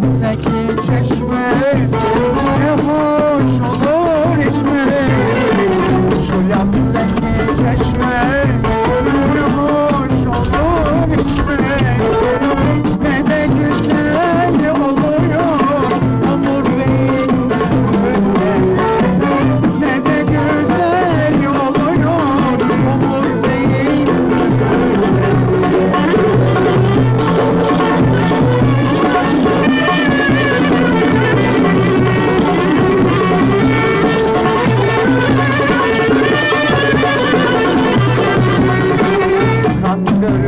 Kapsaki çeşmesi rock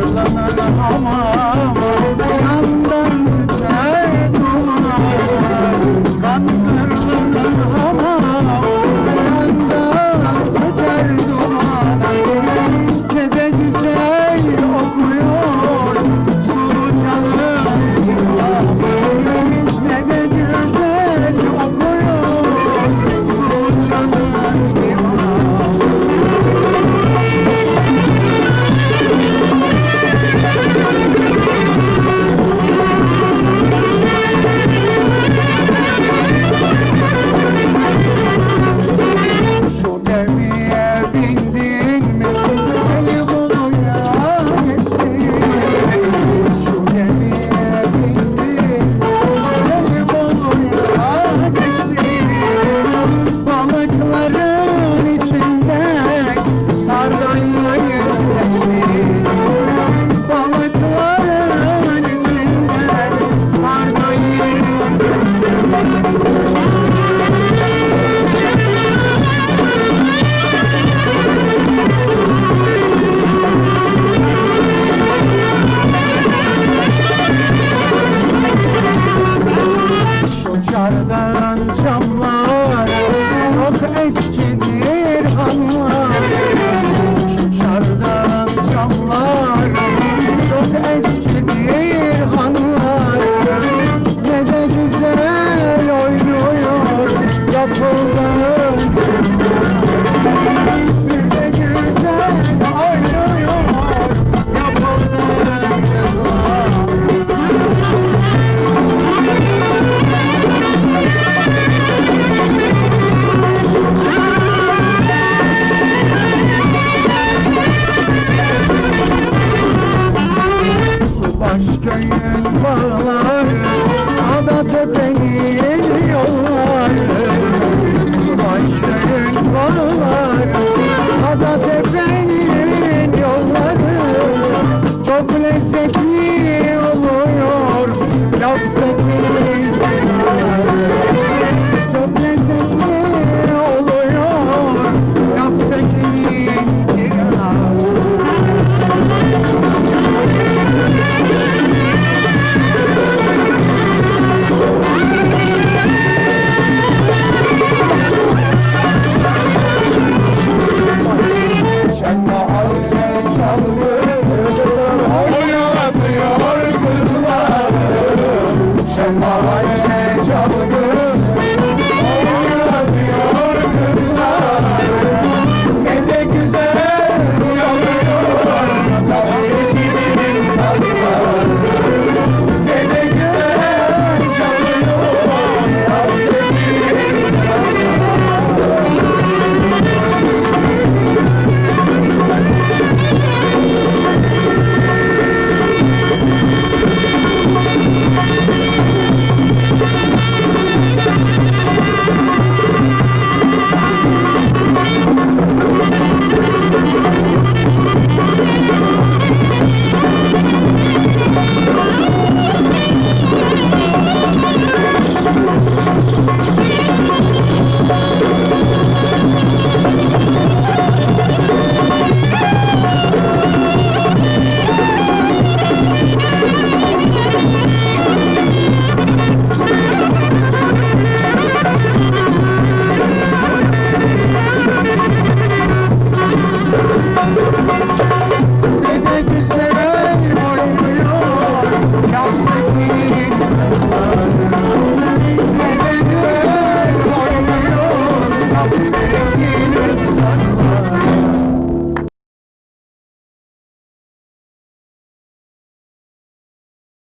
Thank you. sallar gönül bağlar Adadı beni yollar Baş gönül bağlar Adadı beni yolları. Çok lezzetli oluyor Laf zekili Allah